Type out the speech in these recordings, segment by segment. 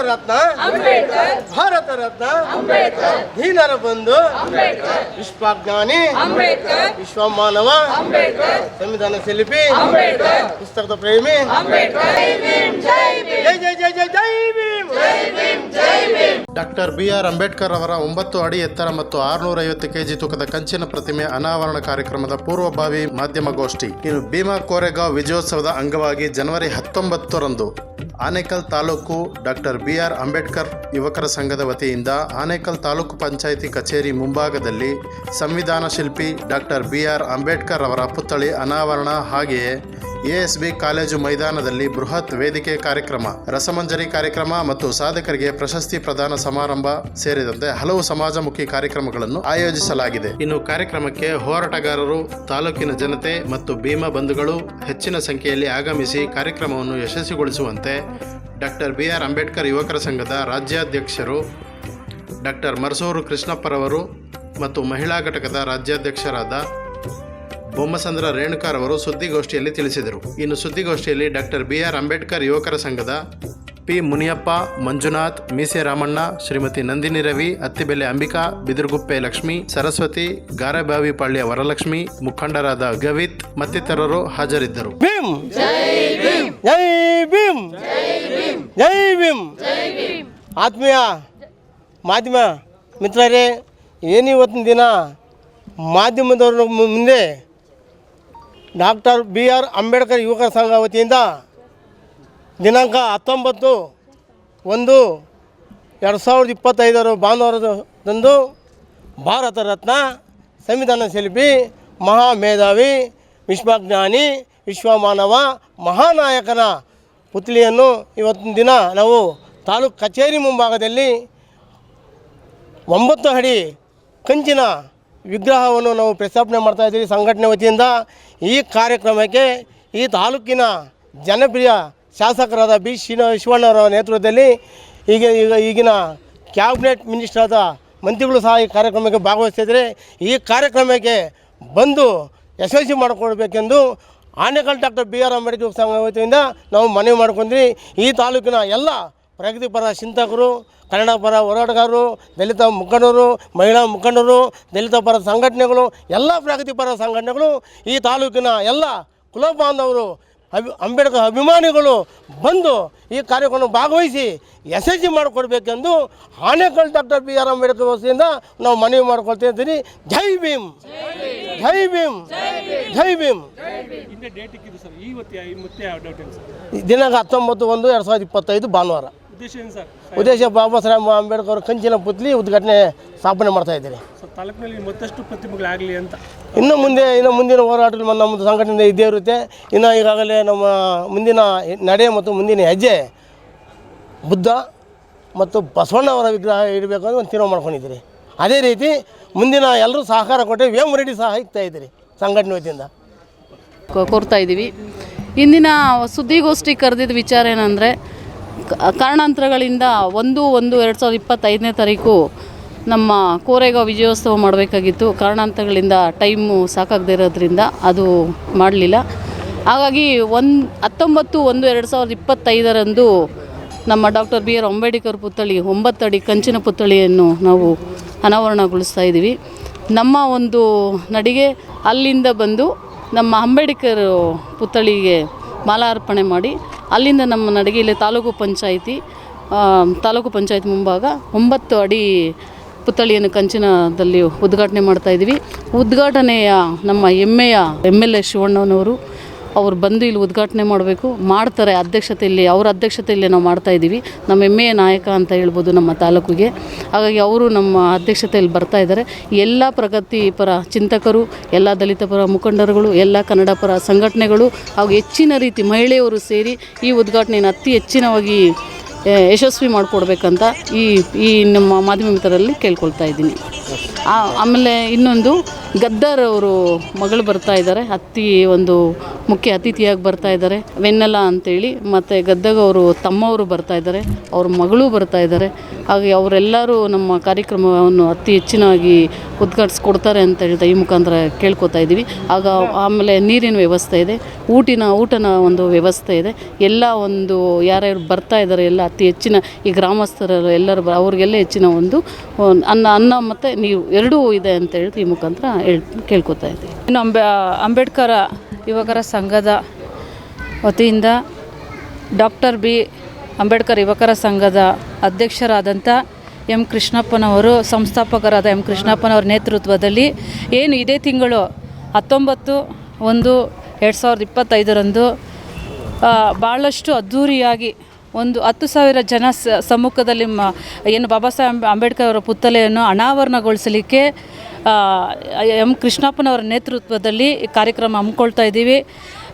ರತ್ನ. ಭಾರತ ರತ್ನ. ಧೀನರ ಬಂಧು. ವಿಶ್ವಜ್ಞಾನಿ. ವಿಶ್ವ ಮಾನವ ಸಂವಿಧಾನ ಶಿಲ್ಪಿ. ಪುಸ್ತಕದ ಪ್ರೇಮಿ. ಜೈ ಜೈ ಜೈ ಜೈ ಜೈ Bhim. Doctor B R Ambedkar ಅವರ ಒಂಬತ್ತು ಅಡಿ ಎತ್ತರ ಮತ್ತು ಆರುನೂರ ಐವತ್ತು ಕೆಜಿ ತೂಕದ ಕಂಚಿನ ಪ್ರತಿಮೆ ಅನಾವರಣ ಕಾರ್ಯಕ್ರಮದ ಪೂರ್ವಭಾವಿ ಮಾಧ್ಯಮ ಗೋಷ್ಠಿ ಇನ್ನು ಭೀಮಾ ಕೋರೆಗಾಂವ್ ವಿಜಯೋತ್ಸವದ ಅಂಗವಾಗಿ ಜನವರಿ ಹತ್ತೊಂಬತ್ತರಂದು. Anekal taluk doctor B R Ambedkar ಯುವಕರ ಸಂಘದ ವತಿಯಿಂದ ಆನೇಕಲ್ ತಾಲೂಕು ಪಂಚಾಯಿತಿ ಕಚೇರಿ ಮುಂಭಾಗದಲ್ಲಿ ಸಂವಿಧಾನ ಶಿಲ್ಪಿ ಡಾಕ್ಟರ್ ಬಿ ಆರ್ ಅಂಬೇಡ್ಕರ್ ಅವರ ಪುತ್ಥಳಿ ಅನಾವರಣ. ಹಾಗೆಯೇ ಎಎಸ್ಬಿ ಕಾಲೇಜು ಮೈದಾನದಲ್ಲಿ ಬೃಹತ್ ವೇದಿಕೆ ಕಾರ್ಯಕ್ರಮ, ರಸಮಂಜರಿ ಕಾರ್ಯಕ್ರಮ ಮತ್ತು ಸಾಧಕರಿಗೆ ಪ್ರಶಸ್ತಿ ಪ್ರದಾನ ಸಮಾರಂಭ ಸೇರಿದಂತೆ ಹಲವು ಸಮಾಜಮುಖಿ ಕಾರ್ಯಕ್ರಮಗಳನ್ನು ಆಯೋಜಿಸಲಾಗಿದೆ. ಇನ್ನು ಕಾರ್ಯಕ್ರಮಕ್ಕೆ ಹೋರಾಟಗಾರರು, ತಾಲೂಕಿನ ಜನತೆ ಮತ್ತು ಭೀಮಾ ಬಂಧುಗಳು ಹೆಚ್ಚಿನ ಸಂಖ್ಯೆಯಲ್ಲಿ ಆಗಮಿಸಿ ಕಾರ್ಯಕ್ರಮವನ್ನು ಯಶಸ್ವಿಗೊಳಿಸುವಂತೆ ಡಾಕ್ಟರ್ ಬಿ ಆರ್ ಅಂಬೇಡ್ಕರ್ ಯುವಕರ ಸಂಘದ ರಾಜ್ಯಾಧ್ಯಕ್ಷರು ಡಾಕ್ಟರ್ ಮರಸೂರು ಕೃಷ್ಣಪ್ಪರವರು ಮತ್ತು ಮಹಿಳಾ ಘಟಕದ ರಾಜ್ಯಾಧ್ಯಕ್ಷರಾದ ಬೊಮ್ಮಸಂದ್ರ ರೇಣುಕಾರ್ ಅವರು ಸುದ್ದಿಗೋಷ್ಠಿಯಲ್ಲಿ ತಿಳಿಸಿದರು. ಇನ್ನು ಸುದ್ದಿಗೋಷ್ಠಿಯಲ್ಲಿ ಡಾಕ್ಟರ್ ಬಿ ಆರ್ ಅಂಬೇಡ್ಕರ್ ಯುವಕರ ಸಂಘದ ಪಿ ಮುನಿಯಪ್ಪ, ಮಂಜುನಾಥ್, ಮೀಸೆ ರಾಮಣ್ಣ, ಶ್ರೀಮತಿ ನಂದಿನಿ ರವಿ, ಅತ್ತಿಬೆಲೆ ಅಂಬಿಕಾ, ಬಿದಿರುಗುಪ್ಪೆ ಲಕ್ಷ್ಮಿ, ಸರಸ್ವತಿ, ಗಾರೆಬಾವಿ ಪಾಳ್ಯ ವರಲಕ್ಷ್ಮಿ, ಮುಖಂಡರಾದ ಗವಿತ್ ಮತ್ತಿತರರು ಹಾಜರಿದ್ದರು. ಆತ್ಮೀಯ ಮಾಧ್ಯಮ ಮಿತ್ರರೇ, ಏನು ಇವತ್ತಿನ ದಿನ? ಮಾಧ್ಯಮದವ್ರ ಮುಂದೆ ಡಾಕ್ಟರ್ ಬಿ ಆರ್ ಅಂಬೇಡ್ಕರ್ ಯುವಕರ ಸಂಘ ವತಿಯಿಂದ ದಿನಾಂಕ ಹತ್ತೊಂಬತ್ತು ಒಂದು ಎರಡು ಸಾವಿರದ ಇಪ್ಪತ್ತೈದರ ಭಾನುವಾರದಂದು ಭಾರತ ರತ್ನ ಸಂವಿಧಾನ ಶಿಲ್ಪಿ, ಮಹಾಮೇಧಾವಿ, ವಿಶ್ವಜ್ಞಾನಿ, ವಿಶ್ವಮಾನವ, ಮಹಾನಾಯಕನ ಪುತ್ಲಿಯನ್ನು ಇವತ್ತಿನ ದಿನ ನಾವು ತಾಲೂಕು ಕಚೇರಿ ಮುಂಭಾಗದಲ್ಲಿ ಒಂಬತ್ತು ಅಡಿ ಕಂಚಿನ ವಿಗ್ರಹವನ್ನು ನಾವು ಪ್ರಸ್ತಾಪನೆ ಮಾಡ್ತಾ ಇದ್ದೀವಿ ಸಂಘಟನೆ ವತಿಯಿಂದ. ಈ ಕಾರ್ಯಕ್ರಮಕ್ಕೆ ಈ ತಾಲೂಕಿನ ಜನಪ್ರಿಯ ಶಾಸಕರಾದ ಬಿ ಶ್ರೀನ ಶಿವಣ್ಣವರ ನೇತೃತ್ವದಲ್ಲಿ ಈಗ ಈಗ ಈಗಿನ ಕ್ಯಾಬಿನೆಟ್ ಮಿನಿಸ್ಟರ್ ಆದ ಮಂತ್ರಿಗಳು ಸಹ ಈ ಕಾರ್ಯಕ್ರಮಕ್ಕೆ ಭಾಗವಹಿಸ್ತಿದ್ದಾರೆ. ಈ ಕಾರ್ಯಕ್ರಮಕ್ಕೆ ಬಂದು ಯಶಸ್ವಿ ಮಾಡಿಕೊಡ್ಬೇಕೆಂದು Anekal doctor B R Ambedkar ಸಂಘ ವತಿಯಿಂದ ನಾವು ಮನವಿ ಮಾಡ್ಕೊಂಡ್ವಿ. ಈ ತಾಲೂಕಿನ ಎಲ್ಲ ಪ್ರಗತಿಪರ ಚಿಂತಕರು ಕನ್ನಡ ಪರ ಹೋರಾಟಗಾರರು ದಲಿತ ಮುಖಂಡರು ಮಹಿಳಾ ಮುಖಂಡರು ದಲಿತ ಪರ ಸಂಘಟನೆಗಳು ಎಲ್ಲ ಪ್ರಗತಿಪರ ಸಂಘಟನೆಗಳು ಈ ತಾಲೂಕಿನ ಎಲ್ಲ ಕುಲ ಬಾಂಧವರು ಅಭಿ ಅಂಬೇಡ್ಕರ್ ಅಭಿಮಾನಿಗಳು ಬಂದು ಈ ಕಾರ್ಯಕ್ರಮ ಭಾಗವಹಿಸಿ ಯಶಸ್ವಿ ಮಾಡಿಕೊಡ್ಬೇಕೆಂದು Anekal doctor B R Ambedkar ವಸ್ತಿಯಿಂದ ನಾವು ಮನವಿ ಮಾಡ್ಕೊಳ್ತಾ ಇದ್ದೀರಿ. ಜೈ ಭೀಮ್! ಜೈ ಭೀಮ್! ಜೈ ಭೀಮ್! ದಿನಾಂಕ ಹತ್ತೊಂಬತ್ತು ಒಂದು ಎರಡು ಸಾವಿರದ ಇಪ್ಪತ್ತೈದು ಭಾನುವಾರ. ಉದ್ದೇಶ ಏನು ಸರ್? ಉದ್ದೇಶ ಬಾಬಾ ಸಾಹೇಬ್ ಅಂಬೇಡ್ಕರ್ ಅವರ ಕಂಚಿನ ಪುತ್ಲಿ ಉದ್ಘಾಟನೆ ಸ್ಥಾಪನೆ ಮಾಡ್ತಾ ಇದ್ದೀರಿ. ತಾಲೂಕಿನಲ್ಲಿ ಮತ್ತಷ್ಟು ಪ್ರತಿಭೆಗಳಾಗಲಿ ಅಂತ? ಇನ್ನು ಮುಂದೆ ಇನ್ನು ಮುಂದಿನ ಹೋರಾಟದಲ್ಲಿ ಮ- ನಮ್ಮದು ಸಂಘಟನೆ ಇದ್ದೇ ಇರುತ್ತೆ. ಇನ್ನು ಈಗಾಗಲೇ ನಮ್ಮ ಮುಂದಿನ ನಡೆ ಮತ್ತು ಮುಂದಿನ ಹೆಜ್ಜೆ ಬುದ್ಧ ಮತ್ತು ಬಸವಣ್ಣವರ ವಿಗ್ರಹ ಇಡಬೇಕು ಅಂತ ಒಂದು ತೀರ್ಮಾನ ಮಾಡ್ಕೊಂಡಿದ್ದೀರಿ. ಅದೇ ರೀತಿ ಮುಂದಿನ ಎಲ್ಲರೂ ಸಹಕಾರ ಕೊಟ್ಟರೆ ವೇಮ್ ರೆಡ್ಡಿ ಸಹ ಇಕ್ತಾ ಇದ್ದೀರಿ ಸಂಘಟನೆ ವತಿಯಿಂದ. ಕೋರ್ತಾ ಇದ್ದೀವಿ. ಇಂದಿನ ಸುದ್ದಿಗೋಷ್ಠಿ ಕರೆದಿದ್ದ ವಿಚಾರ ಏನಂದರೆ ಕಾರಣಾಂತರಗಳಿಂದ ಒಂದು ಒಂದು, ಎರಡು ಸಾವಿರದ ಇಪ್ಪತ್ತೈದನೇ ತಾರೀಕು ನಮ್ಮ ಕೋರೆಗಾಂವ್ ವಿಜಯೋತ್ಸವ ಮಾಡಬೇಕಾಗಿತ್ತು. ಕಾರಣಾಂತರಗಳಿಂದ ಟೈಮು ಸಾಕಾಗದೇ ಇರೋದ್ರಿಂದ ಅದು ಮಾಡಲಿಲ್ಲ. ಹಾಗಾಗಿ ಒಂದು, ಹತ್ತೊಂಬತ್ತು, ಒಂದು, ಎರಡು ಸಾವಿರದ ಇಪ್ಪತ್ತೈದರಂದು ನಮ್ಮ ಡಾಕ್ಟರ್ ಬಿ ಆರ್ ಅಂಬೇಡ್ಕರ್ ಪುತ್ಥಳಿ, ಒಂಬತ್ತು ಅಡಿ ಕಂಚಿನ ಪುತ್ಥಳಿಯನ್ನು ನಾವು ಅನಾವರಣಗೊಳಿಸ್ತಾ ಇದ್ದೀವಿ. ನಮ್ಮ ಒಂದು ನಡಿಗೆ ಅಲ್ಲಿಂದ ಬಂದು ನಮ್ಮ ಅಂಬೇಡ್ಕರ್ ಪುತ್ಥಳಿಗೆ ಮಾಲಾರ್ಪಣೆ ಮಾಡಿ ಅಲ್ಲಿಂದ ನಮ್ಮ ನಡಿಗೆ ಇಲ್ಲಿ ತಾಲೂಕು ಪಂಚಾಯಿತಿ ತಾಲೂಕು ಪಂಚಾಯತ್ ಮುಂಭಾಗ ಒಂಬತ್ತು ಅಡಿ ಪುತ್ಥಳಿಯನ್ನು ಕಂಚಿನದಲ್ಲಿ ಉದ್ಘಾಟನೆ ಮಾಡ್ತಾ ಇದ್ದೀವಿ. ಉದ್ಘಾಟನೆಯ ನಮ್ಮ ಹೆಮ್ಮೆಯ ಎಂ ಎಲ್ ಎ ಶಿವಣ್ಣನವರು ಅವ್ರು ಬಂದು ಇಲ್ಲಿ ಉದ್ಘಾಟನೆ ಮಾಡಬೇಕು, ಮಾಡ್ತಾರೆ ಅಧ್ಯಕ್ಷತೆಯಲ್ಲಿ, ಅವರ ಅಧ್ಯಕ್ಷತೆಯಲ್ಲಿ ನಾವು ಮಾಡ್ತಾ ಇದ್ದೀವಿ. ನಮ್ಮ ಹೆಮ್ಮೆಯ ನಾಯಕ ಅಂತ ಹೇಳ್ಬೋದು ನಮ್ಮ ತಾಲೂಕಿಗೆ. ಹಾಗಾಗಿ ಅವರು ನಮ್ಮ ಅಧ್ಯಕ್ಷತೆಯಲ್ಲಿ ಬರ್ತಾ ಇದ್ದಾರೆ. ಎಲ್ಲ ಪ್ರಗತಿಪರ ಚಿಂತಕರು, ಎಲ್ಲ ದಲಿತ ಪರ ಮುಖಂಡರುಗಳು, ಎಲ್ಲ ಕನ್ನಡ ಪರ ಸಂಘಟನೆಗಳು ಹಾಗೂ ಹೆಚ್ಚಿನ ರೀತಿ ಮಹಿಳೆಯರು ಸೇರಿ ಈ ಉದ್ಘಾಟನೆಯನ್ನು ಅತಿ ಹೆಚ್ಚಿನವಾಗಿ ಯಶಸ್ವಿ ಮಾಡಿಕೊಡ್ಬೇಕಂತ ಈ ಈ ನಮ್ಮ ಮಾಧ್ಯಮ ಮಿತ್ರರಲ್ಲಿ ಕೇಳ್ಕೊಳ್ತಾ ಇದ್ದೀನಿ. ಆಮೇಲೆ ಇನ್ನೊಂದು ಗದ್ದರ್ ಅವರು ಮಗಳು ಬರ್ತಾ ಇದ್ದಾರೆ. ಅತಿ ಒಂದು ಮುಖ್ಯ ಅತಿಥಿಯಾಗಿ ಬರ್ತಾ ಇದ್ದಾರೆ. ವೆನ್ನೆಲ ಅಂತೇಳಿ ಮತ್ತು ಗದ್ದಗ ಅವರು ತಮ್ಮವರು ಬರ್ತಾ ಇದ್ದಾರೆ. ಅವ್ರ ಮಗಳು ಬರ್ತಾ ಇದ್ದಾರೆ. ಹಾಗೆ ಅವರೆಲ್ಲರೂ ನಮ್ಮ ಕಾರ್ಯಕ್ರಮವನ್ನು ಅತಿ ಹೆಚ್ಚಿನಾಗಿ ಉದ್ಘಾಟಿಸ್ಕೊಡ್ತಾರೆ ಅಂತ ಹೇಳ್ತಾ ಈ ಮುಖಾಂತರ ಕೇಳ್ಕೊತಾ ಇದ್ದೀವಿ. ಆಗ ಆಮೇಲೆ ನೀರಿನ ವ್ಯವಸ್ಥೆ ಇದೆ. ಊಟಿನ, ಊಟನ ಒಂದು ವ್ಯವಸ್ಥೆ ಇದೆ. ಎಲ್ಲ ಒಂದು ಯಾರ್ಯಾರು ಬರ್ತಾ ಇದ್ದಾರೆ, ಎಲ್ಲ ಅತಿ ಹೆಚ್ಚಿನ ಈ ಗ್ರಾಮಸ್ಥರು ಎಲ್ಲರೂ ಅವ್ರಿಗೆಲ್ಲ ಹೆಚ್ಚಿನ ಒಂದು ಒಂದು ಅನ್ನ ಅನ್ನ ಮತ್ತು ನೀರು, ಎರಡೂ ಇದೆ ಅಂತ ಹೇಳ್ತಾ ಈ ಮುಖಾಂತರ ಹೇಳ್, ಕೇಳ್ಕೊತಾ ಇದ್ದೀವಿ ಇನ್ನು ಅಂಬೆ, ಅಂಬೇಡ್ಕರ ಯುವಕರ ಸಂಘದ ವತಿಯಿಂದ ಡಾಕ್ಟರ್ ಬಿ. ಅಂಬೇಡ್ಕರ್ ಯುವಕರ ಸಂಘದ ಅಧ್ಯಕ್ಷರಾದಂಥ ಎಂ. ಕೃಷ್ಣಪ್ಪನವರು, ಸಂಸ್ಥಾಪಕರಾದ ಎಂ. ಕೃಷ್ಣಪ್ಪನವರ ನೇತೃತ್ವದಲ್ಲಿ ಏನು ಇದೇ ತಿಂಗಳು ಹತ್ತೊಂಬತ್ತು ಒಂದು ಎರಡು ಸಾವಿರದ ಇಪ್ಪತ್ತೈದರಂದು ಭಾಳಷ್ಟು ಅದ್ಧೂರಿಯಾಗಿ ಒಂದು ಹತ್ತು ಸಾವಿರ ಜನ ಸಮ್ಮುಖದಲ್ಲಿ ಏನು ಬಾಬಾ ಸಾಹೇಬ್ ಅಂಬೇಡ್ಕರ್ ಅವರ ಪುತ್ತಲೆಯನ್ನು ಅನಾವರಣಗೊಳಿಸಲಿಕ್ಕೆ ಎಂ ಕೃಷ್ಣಪ್ಪನವರ ನೇತೃತ್ವದಲ್ಲಿ ಕಾರ್ಯಕ್ರಮ ಹಮ್ಮಿಕೊಳ್ತಾ ಇದ್ದೀವಿ.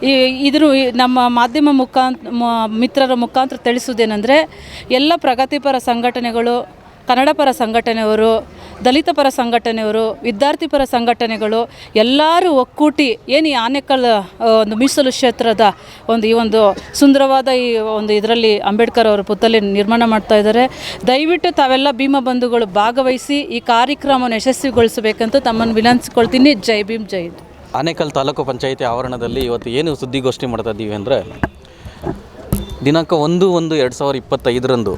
ಈ, ಇದ್ರ ನಮ್ಮ ಮಾಧ್ಯಮ ಮುಖಾಂತ ಮಿತ್ರರ ಮುಖಾಂತರ ತಿಳಿಸೋದೇನೆಂದರೆ ಎಲ್ಲ ಪ್ರಗತಿಪರ ಸಂಘಟನೆಗಳು, ಕನ್ನಡಪರ ಸಂಘಟನೆಯವರು ದಲಿತ ಪರ ಸಂಘಟನೆಯವರು ವಿದ್ಯಾರ್ಥಿ ಪರ ಸಂಘಟನೆಗಳು ಎಲ್ಲರೂ ಒಕ್ಕೂಟಿ ಏನು ಈ ಆನೆಕಲ್ ಒಂದು ಮೀಸಲು ಕ್ಷೇತ್ರದ ಒಂದು ಈ ಒಂದು ಸುಂದರವಾದ ಈ ಒಂದು ಇದರಲ್ಲಿ ಅಂಬೇಡ್ಕರ್ ಅವರ ಪುತ್ತಲಿ ನಿರ್ಮಾಣ ಮಾಡ್ತಾ ಇದ್ದಾರೆ ದಯವಿಟ್ಟು ತಾವೆಲ್ಲ ಭೀಮ ಬಂಧುಗಳು ಭಾಗವಹಿಸಿ ಈ ಕಾರ್ಯಕ್ರಮವನ್ನು ಯಶಸ್ವಿಗೊಳಿಸಬೇಕಂತ ತಮ್ಮನ್ನು ವಿನಂತಿಸ್ಕೊಳ್ತೀನಿ ಜೈ ಭೀಮ್, ಜೈ. ಆನೇಕಲ್ ತಾಲೂಕು ಪಂಚಾಯಿತಿ ಆವರಣದಲ್ಲಿ ಇವತ್ತು ಏನು ಸುದ್ದಿಗೋಷ್ಠಿ ಮಾಡ್ತಾ ಇದ್ದೀವಿ ಅಂದರೆ, ದಿನಾಂಕ ಒಂದು ಒಂದು ಎರಡು ಸಾವಿರದ ಇಪ್ಪತ್ತೈದರಂದು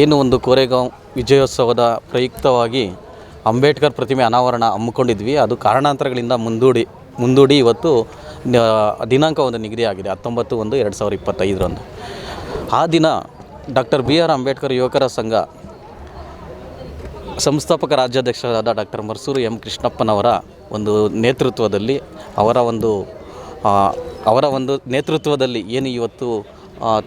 ಏನು ಒಂದು ಕೋರೆಗಾಂವ್ ವಿಜಯೋತ್ಸವದ ಪ್ರಯುಕ್ತವಾಗಿ ಅಂಬೇಡ್ಕರ್ ಪ್ರತಿಮೆ ಅನಾವರಣ ಹಮ್ಮಿಕೊಂಡಿದ್ವಿ. ಅದು ಕಾರಣಾಂತರಗಳಿಂದ ಮುಂದೂಡಿ ಮುಂದೂಡಿ ಇವತ್ತು ದಿನಾಂಕ ಒಂದು ನಿಗದಿಯಾಗಿದೆ. ಹತ್ತೊಂಬತ್ತು ಒಂದು ಎರಡು ಸಾವಿರದ ಇಪ್ಪತ್ತೈದರಂದು. ಆ ದಿನ ಡಾಕ್ಟರ್ ಬಿ ಆರ್ ಅಂಬೇಡ್ಕರ್ ಯುವಕರ ಸಂಘ ಸಂಸ್ಥಾಪಕ ರಾಜ್ಯಾಧ್ಯಕ್ಷರಾದ ಡಾಕ್ಟರ್ ಮರ್ಸೂರು ಎಂ ಕೃಷ್ಣಪ್ಪನವರ ಒಂದು ನೇತೃತ್ವದಲ್ಲಿ ಅವರ ಒಂದು ಅವರ ಒಂದು ನೇತೃತ್ವದಲ್ಲಿ ಏನು ಇವತ್ತು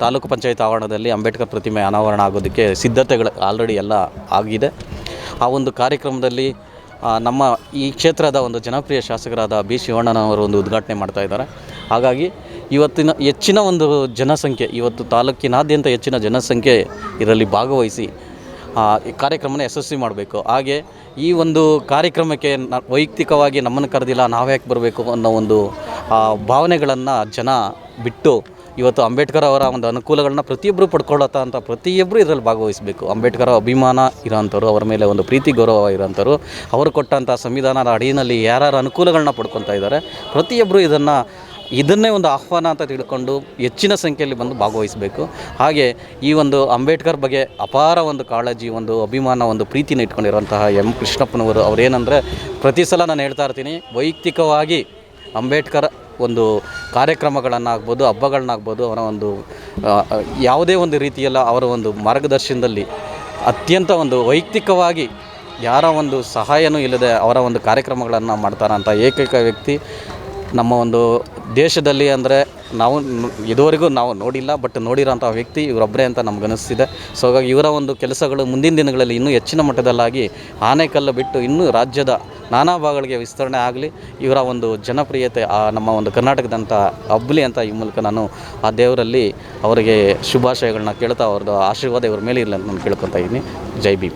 ತಾಲೂಕು ಪಂಚಾಯತ್ ಆವರಣದಲ್ಲಿ ಅಂಬೇಡ್ಕರ್ ಪ್ರತಿಮೆ ಅನಾವರಣ ಆಗೋದಕ್ಕೆ ಸಿದ್ಧತೆಗಳು ಆಲ್ರೆಡಿ ಎಲ್ಲ ಆಗಿದೆ. ಆ ಒಂದು ಕಾರ್ಯಕ್ರಮದಲ್ಲಿ ನಮ್ಮ ಈ ಕ್ಷೇತ್ರದ ಒಂದು ಜನಪ್ರಿಯ ಶಾಸಕರಾದ ಬಿ ಶಿವಣ್ಣನವರು ಒಂದು ಉದ್ಘಾಟನೆ ಮಾಡ್ತಾ ಇದ್ದಾರೆ. ಹಾಗಾಗಿ ಇವತ್ತಿನ ಹೆಚ್ಚಿನ ಒಂದು ಜನಸಂಖ್ಯೆ, ಇವತ್ತು ತಾಲೂಕಿನಾದ್ಯಂತ ಹೆಚ್ಚಿನ ಜನಸಂಖ್ಯೆ ಇದರಲ್ಲಿ ಭಾಗವಹಿಸಿ ಕಾರ್ಯಕ್ರಮನ ಯಶಸ್ವಿ ಮಾಡಬೇಕು. ಹಾಗೆ ಈ ಒಂದು ಕಾರ್ಯಕ್ರಮಕ್ಕೆ ನ, ವೈಯಕ್ತಿಕವಾಗಿ ನಮ್ಮನ್ನು ಕರೆದಿಲ್ಲ, ನಾವ್ಯಾಕೆ ಬರಬೇಕು ಅನ್ನೋ ಒಂದು ಭಾವನೆಗಳನ್ನು ಜನ ಬಿಟ್ಟು ಇವತ್ತು ಅಂಬೇಡ್ಕರ್ ಅವರ ಒಂದು ಅನುಕೂಲಗಳನ್ನ ಪ್ರತಿಯೊಬ್ಬರು ಪಡ್ಕೊಳ್ಳೋತ ಅಂತ ಪ್ರತಿಯೊಬ್ಬರು ಇದರಲ್ಲಿ ಭಾಗವಹಿಸಬೇಕು. ಅಂಬೇಡ್ಕರ್ ಅಭಿಮಾನ ಇರೋಂಥವ್ರು, ಅವರ ಮೇಲೆ ಒಂದು ಪ್ರೀತಿ, ಗೌರವ ಇರೋಂಥವ್ರು, ಅವರು ಕೊಟ್ಟಂಥ ಸಂವಿಧಾನದ ಅಡಿಯಲ್ಲಿ ಯಾರ್ಯಾರು ಅನುಕೂಲಗಳನ್ನ ಪಡ್ಕೊತಾ ಇದ್ದಾರೆ ಪ್ರತಿಯೊಬ್ಬರು ಇದನ್ನು, ಇದನ್ನೇ ಒಂದು ಆಹ್ವಾನ ಅಂತ ತಿಳ್ಕೊಂಡು ಹೆಚ್ಚಿನ ಸಂಖ್ಯೆಯಲ್ಲಿ ಬಂದು ಭಾಗವಹಿಸಬೇಕು. ಹಾಗೆ ಈ ಒಂದು ಅಂಬೇಡ್ಕರ್ ಬಗ್ಗೆ ಅಪಾರ ಒಂದು ಕಾಳಜಿ, ಒಂದು ಅಭಿಮಾನ, ಒಂದು ಪ್ರೀತಿನ ಇಟ್ಕೊಂಡಿರುವಂತಹ ಎಂ. ಕೃಷ್ಣಪ್ಪನವರು ಅವರೇನೆಂದರೆ, ಪ್ರತಿ ಸಲ ನಾನು ಹೇಳ್ತಾ ಇರ್ತೀನಿ, ವೈಯಕ್ತಿಕವಾಗಿ ಅಂಬೇಡ್ಕರ್ ಒಂದು ಕಾರ್ಯಕ್ರಮಗಳನ್ನಾಗ್ಬೋದು, ಹಬ್ಬಗಳನ್ನಾಗ್ಬೋದು, ಅವರ ಒಂದು ಯಾವುದೇ ಒಂದು ರೀತಿಯಲ್ಲ ಅವರ ಒಂದು ಮಾರ್ಗದರ್ಶನದಲ್ಲಿ ಅತ್ಯಂತ ಒಂದು ವೈಯಕ್ತಿಕವಾಗಿ ಯಾರ ಒಂದು ಸಹಾಯನೂ ಇಲ್ಲದೆ ಅವರ ಒಂದು ಕಾರ್ಯಕ್ರಮಗಳನ್ನು ಮಾಡ್ತಾರಂಥ ಏಕೈಕ ವ್ಯಕ್ತಿ ನಮ್ಮ ಒಂದು ದೇಶದಲ್ಲಿ ಅಂದರೆ ನಾವು ಇದುವರೆಗೂ ನಾವು ನೋಡಿಲ್ಲ, ಬಟ್ ನೋಡಿರೋಂಥ ವ್ಯಕ್ತಿ ಇವರೊಬ್ಬರೇ ಅಂತ ನಮ್ಗೆ ಅನಿಸ್ತಿದೆ ಸೊ ಹಾಗಾಗಿ ಇವರ ಒಂದು ಕೆಲಸಗಳು ಮುಂದಿನ ದಿನಗಳಲ್ಲಿ ಇನ್ನೂ ಹೆಚ್ಚಿನ ಮಟ್ಟದಲ್ಲಾಗಿ ಆನೆಕಲ್ಲು ಬಿಟ್ಟು ಇನ್ನೂ ರಾಜ್ಯದ ನಾನಾ ಭಾಗಗಳಿಗೆ ವಿಸ್ತರಣೆ ಆಗಲಿ, ಇವರ ಒಂದು ಜನಪ್ರಿಯತೆ, ಆ ನಮ್ಮ ಒಂದು ಕರ್ನಾಟಕದಂಥ ಹಬ್ಬಲಿ ಅಂತ ಈ ಮೂಲಕ ನಾನು ಆ ದೇವರಲ್ಲಿ ಅವರಿಗೆ ಶುಭಾಶಯಗಳನ್ನ ಕೇಳ್ತಾ ಅವ್ರದ್ದು ಆಶೀರ್ವಾದ ಇವ್ರ ಮೇಲೆ ಇರಲಿ ಅಂತ ನಾನು ಕೇಳ್ಕೊತಾ ಇದ್ದೀನಿ. ಜೈ ಭೀಮ್.